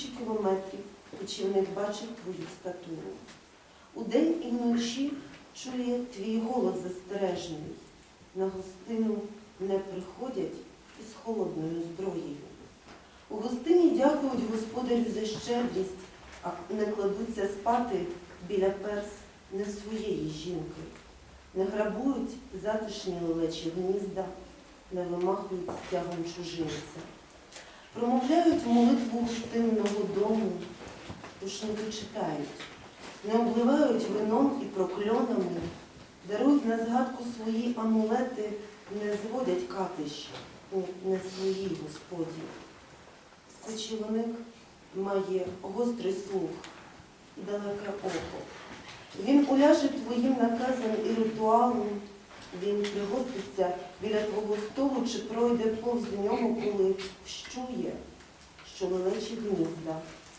тисячі кілометрів кочівник бачить твою статуру. Удень і вночі чує твій голос застережний. На гостину не приходять із холодною зброєю. У гостині дякують господарю за щедрість, а не кладуться спати біля перс не своєї жінки, не грабують затишні лелечі гнізда, не вимахують стягом чужинця, промовляють молитву гостинного дому, рушники читають, не обливають вином і прокльонами, дарують на згадку свої амулети, не зводять катища у не своїй господі. Кочівник має гострий слух і далеке око. Він уляже твоїм наказом і ритуалом, він пригоститься біля твого столу чи пройде повз нього, коли вщує, що лелечі гнізда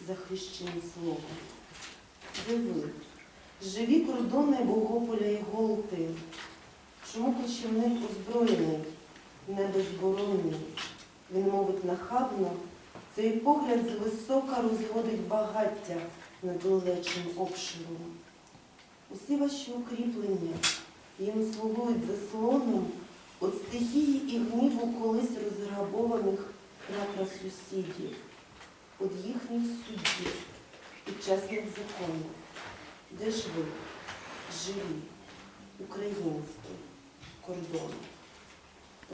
захищені словом. Диви, живі кордони Богополя і Голти. Чому кочівник озброєний, небезборонний. Він мовить нахабно, цей погляд звисока розводить багаття над лелечим обширом. Усі ваші укріплення їм слугують заслоном від стихії і гніву колись розграбованих крапра сусідів, їхній судді під чесних законів. Де ж ви, живі, українські кордони?